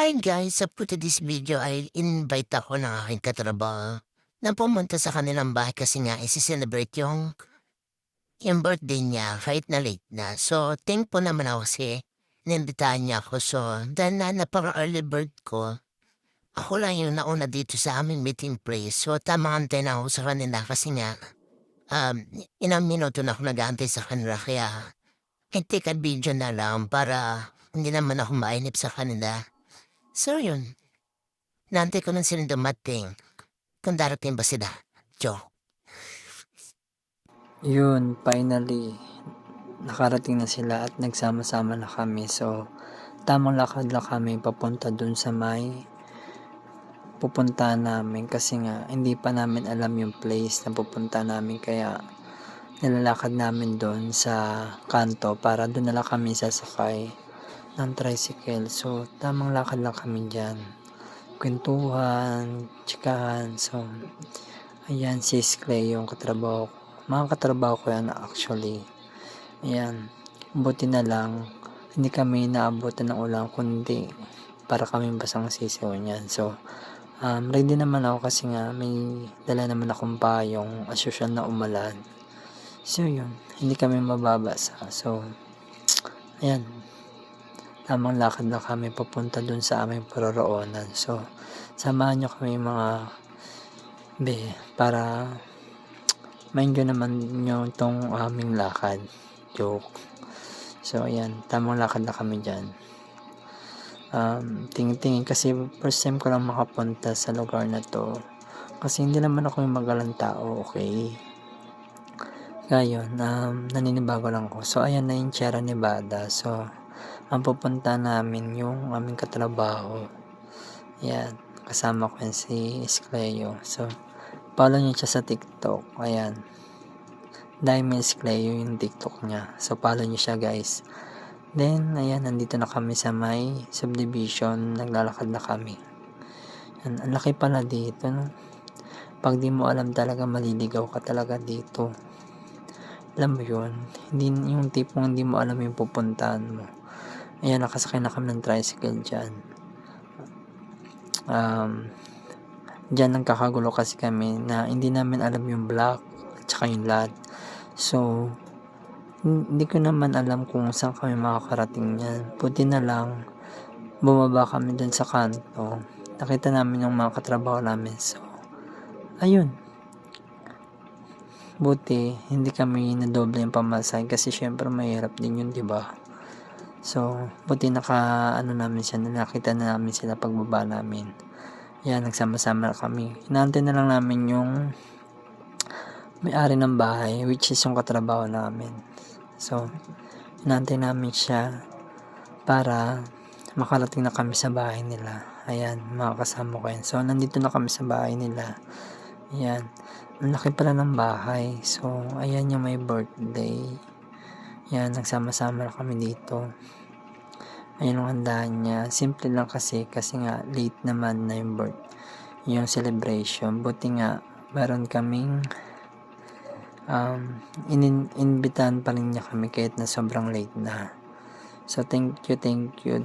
Hi guys! Sa po this video ay invite ako ng aking katrabaho na pumunta sa kanilang bahay kasi nga isi-celebrate yung yung birthday niya kahit na late na. So, thankful naman ako kasi nimbitahan niya ako. So, dahil na napaka-early bird ko, ako lang yung nauna dito sa aming meeting place. So, tama antay na ako sa kanila kasi nga um, inang minuto na ako nag-aantay sa kanila kaya hindi ka video na lang para hindi naman ako mainip sa kanila. So yun, naantay ko lang silang dumating. Kung darating ba sila, Joe. Yun, finally, nakarating na sila at nagsama-sama na kami. So, tamang lakad lang kami papunta dun sa may pupunta namin kasi nga hindi pa namin alam yung place na pupunta namin kaya nilalakad namin doon sa kanto para doon na kami sasakay ng tricycle. So, tamang lakad lang kami dyan. Kwentuhan, chikahan. So, ayan si Clay yung katrabaho ko. Mga katrabaho ko yan actually. Ayan. Buti na lang, hindi kami naabutan ng ulan kundi para kami basang sisiw niyan. So, um, ready naman ako kasi nga may dala naman akong payong as usual na umalan. So, yun. Hindi kami mababasa. So, ayan. Tamang lakad na kami papunta dun sa aming paroroonan. So, samahan nyo kami mga be, para ma-enjoy naman nyo itong aming lakad. Joke. So, ayan. Tamang lakad na kami dyan. Um, tingin-tingin kasi first time ko lang makapunta sa lugar na to. Kasi hindi naman ako yung magalang tao, okay? Ngayon, um, naninibago lang ko. So, ayan na yung Sierra Nevada. So, ang pupunta namin yung aming katrabaho. Ayan, kasama ko yan si Escleo. So, follow niyo siya sa TikTok. Ayan. Diamond Escleo yung TikTok niya. So, follow niyo siya guys. Then, ayan, nandito na kami sa may subdivision. Naglalakad na kami. Ayan, ang laki pala dito, no? Pag di mo alam talaga, maliligaw ka talaga dito. Alam mo yun? Hindi yung tipong hindi mo alam yung pupuntahan mo. Ayan, nakasakay na kami ng tricycle dyan. Um, dyan nagkakagulo kasi kami na hindi namin alam yung black at saka yung lat. So, hindi ko naman alam kung saan kami makakarating yan. Buti na lang, bumaba kami dun sa kanto. Nakita namin yung mga katrabaho namin. So, ayun. Buti, hindi kami nadoble yung pamasahe kasi syempre mahirap din yun, di ba? So, buti naka, ano namin siya, nakita na namin sila pagbaba namin. Yan, nagsama-sama na kami. Inaantay na lang namin yung may-ari ng bahay, which is yung katrabaho namin. So, inaantay namin siya para makarating na kami sa bahay nila. Ayan, mga kasama ko yan. So, nandito na kami sa bahay nila. Ayan. Ang laki pala ng bahay. So, ayan yung may birthday. Yan, nagsama-sama na kami dito. Ayan ang handaan niya. Simple lang kasi, kasi nga late naman na yung birth, yung celebration. Buti nga, meron kaming um, in inbitahan pa rin niya kami kahit na sobrang late na. So, thank you, thank you.